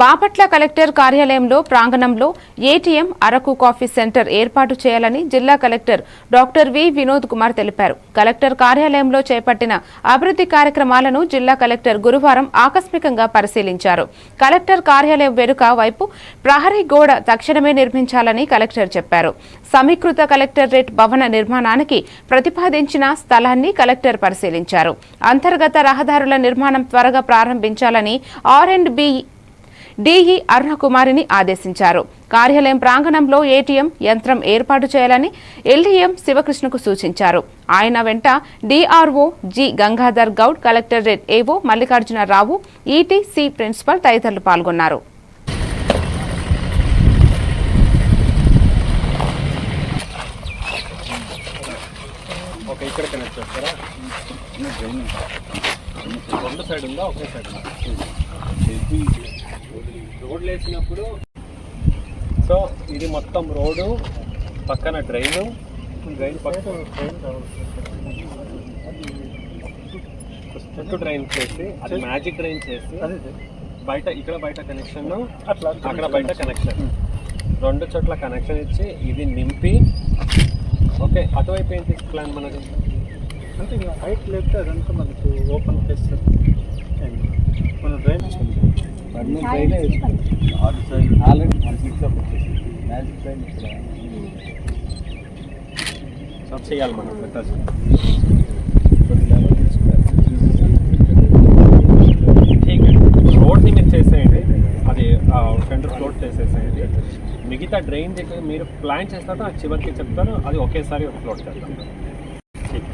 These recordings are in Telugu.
బాపట్ల కలెక్టర్ కార్యాలయంలో ప్రాంగణంలో ఏటీఎం అరకు కాఫీ సెంటర్ ఏర్పాటు చేయాలని జిల్లా collector doctor V Vinod Kumar తెలిపారు. కలెక్టర్ కార్యాలయంలో చేపట్టిన అభివృద్ధి కార్యక్రమాలను జిల్లా కలెక్టర్ గురువారం ఆకస్మికంగా పరిశీలించారు. కలెక్టర్ కార్యాలయం వెనుక వైపు ప్రహరీ గోడ తక్షణమే నిర్మించాలని కలెక్టర్ చెప్పారు. సమీకృత కలెక్టరేట్ భవన నిర్మాణానికి ప్రతిపాదించిన స్థలాన్ని కలెక్టర్ పరిశీలించారు. అంతర్గత రహదారుల నిర్మాణం త్వరగా ప్రారంభించాలని ఆర్ అండ్ బి డిఈ అరుణకుమారిని ఆదేశించారు. కార్యాలయం ప్రాంగణంలో ఏటీఎం యంత్రం ఏర్పాటు చేయాలని ఎల్డీఎం శివకృష్ణకు సూచించారు. ఆయన వెంట DRO G Gangadhar Goud collectorate AO Mallikarjuna Rao ETC principal తదితరులు పాల్గొన్నారు. ఓకే ఇక్కడ కనెక్ట్ చేస్తారా? రెండు సైడ్ ఉందా? ఒకే సైడ్ ఉందా? రోడ్లు వేసినప్పుడు సో ఇది మొత్తం రోడ్డు పక్కన డ్రైన్. డ్రైన్ పక్కన చుట్టూ డ్రైన్ చేసి అది మ్యాజిక్ డ్రైన్ చేసి బయట ఇక్కడ బయట కనెక్షన్ అట్లా అక్కడ బయట కనెక్షన్ రెండు చోట్ల కనెక్షన్ ఇచ్చి ఇది నింపి. ఓకే అటువైపు ఏంటి ప్లాన్ మనది? అంటే ఇక హైట్ లేకపోతే అదంతా మనకు open place drain already one six up వచ్చేసింది. మ్యాజిక్ ట్రైన్ ఇక్కడ. సో చేయాలి మనం పెట్టాల్సి కొన్ని లెవెల్ తీసుకున్నారు రోడ్ని మీరు చేసేయండి. అది ఫ్రంట్ ఫ్లోట్ చేసేసేయండి. మిగతా డ్రైన్ దగ్గర మీరు ప్లాన్ చేస్తారో నాకు చివరికి చెప్తాను అది ఒకేసారి ఫ్లోట్ చేద్దాం. ఠీక్.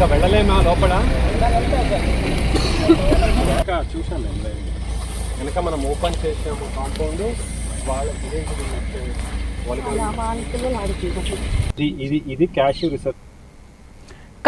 ఇంకా వెళ్ళలేమా లోపల? ఇంకా చూసాను. వెనక మనం ఓపెన్ చేసాము కాంపౌండ్. వాళ్ళకి ఇదే ఇది ఇది ఇది ఇది క్యాష్ రిసర్చ్